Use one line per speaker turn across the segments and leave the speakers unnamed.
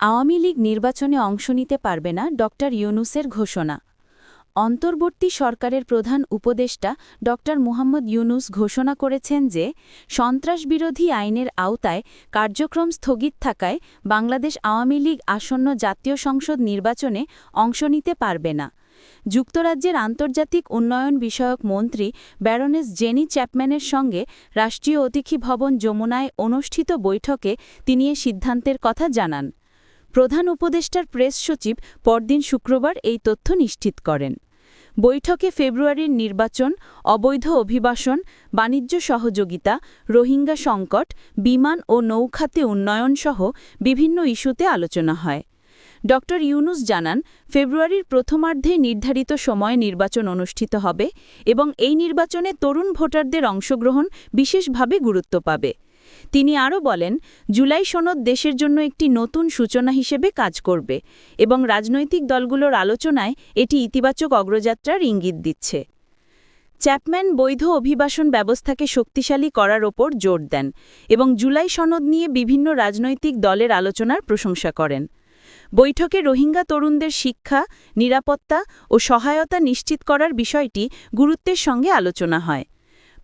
আওয়ামী লীগ নির্বাচনে অংশ নিতে পারবে না ড ইউনুসের ঘোষণা। অন্তর্বর্তী সরকারের প্রধান উপদেষ্টা ড মুহাম্মদ ইউনুস ঘোষণা করেছেন যে, সন্ত্রাসবিরোধী আইনের আওতায় কার্যক্রম স্থগিত থাকায় বাংলাদেশ আওয়ামী লীগ আসন্ন জাতীয় সংসদ নির্বাচনে অংশ নিতে পারবে না। যুক্তরাজ্যের আন্তর্জাতিক উন্নয়ন বিষয়ক মন্ত্রী ব্যারনেস জেনি চ্যাপম্যানের সঙ্গে রাষ্ট্রীয় অতিথি ভবন যমুনায় অনুষ্ঠিত বৈঠকে তিনি এ সিদ্ধান্তের কথা জানান। প্রধান উপদেষ্টার প্রেস সচিব পরদিন শুক্রবার এই তথ্য নিশ্চিত করেন। বৈঠকে ফেব্রুয়ারির নির্বাচন, অবৈধ অভিবাসন, বাণিজ্য সহযোগিতা, রোহিঙ্গা সংকট, বিমান ও নৌখাতে উন্নয়নসহ বিভিন্ন ইস্যুতে আলোচনা হয়। ড. ইউনুস জানান, ফেব্রুয়ারির প্রথমার্ধে নির্ধারিত সময়ে নির্বাচন অনুষ্ঠিত হবে এবং এই নির্বাচনে তরুণ ভোটারদের অংশগ্রহণ বিশেষভাবে গুরুত্ব পাবে। তিনি আরও বলেন, জুলাই সনদ দেশের জন্য একটি নতুন সূচনা হিসেবে কাজ করবে এবং রাজনৈতিক দলগুলোর আলোচনায় এটি ইতিবাচক অগ্রযাত্রার ইঙ্গিত দিচ্ছে। চ্যাপম্যান বৈধ অভিবাসন ব্যবস্থাকে শক্তিশালী করার ওপর জোর দেন এবং জুলাই সনদ নিয়ে বিভিন্ন রাজনৈতিক দলের আলোচনার প্রশংসা করেন। বৈঠকে রোহিঙ্গা তরুণদের শিক্ষা, নিরাপত্তা ও সহায়তা নিশ্চিত করার বিষয়টি গুরুত্বের সঙ্গে আলোচনা হয়।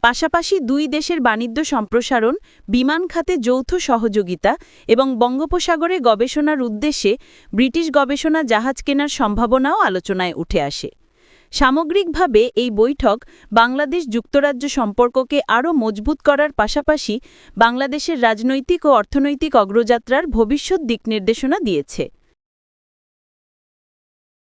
পাশাপাশি দুই দেশের বাণিজ্য সম্প্রসারণ, বিমান খাতে যৌথ সহযোগিতা এবং বঙ্গোপসাগরে গবেষণার উদ্দেশ্যে ব্রিটিশ গবেষণা জাহাজ কেনার সম্ভাবনাও আলোচনায় উঠে আসে। সামগ্রিকভাবে এই বৈঠক বাংলাদেশ যুক্তরাজ্য সম্পর্ককে আরও মজবুত করার পাশাপাশি বাংলাদেশের রাজনৈতিক ও অর্থনৈতিক অগ্রযাত্রার ভবিষ্যৎ দিকনির্দেশনা দিয়েছে।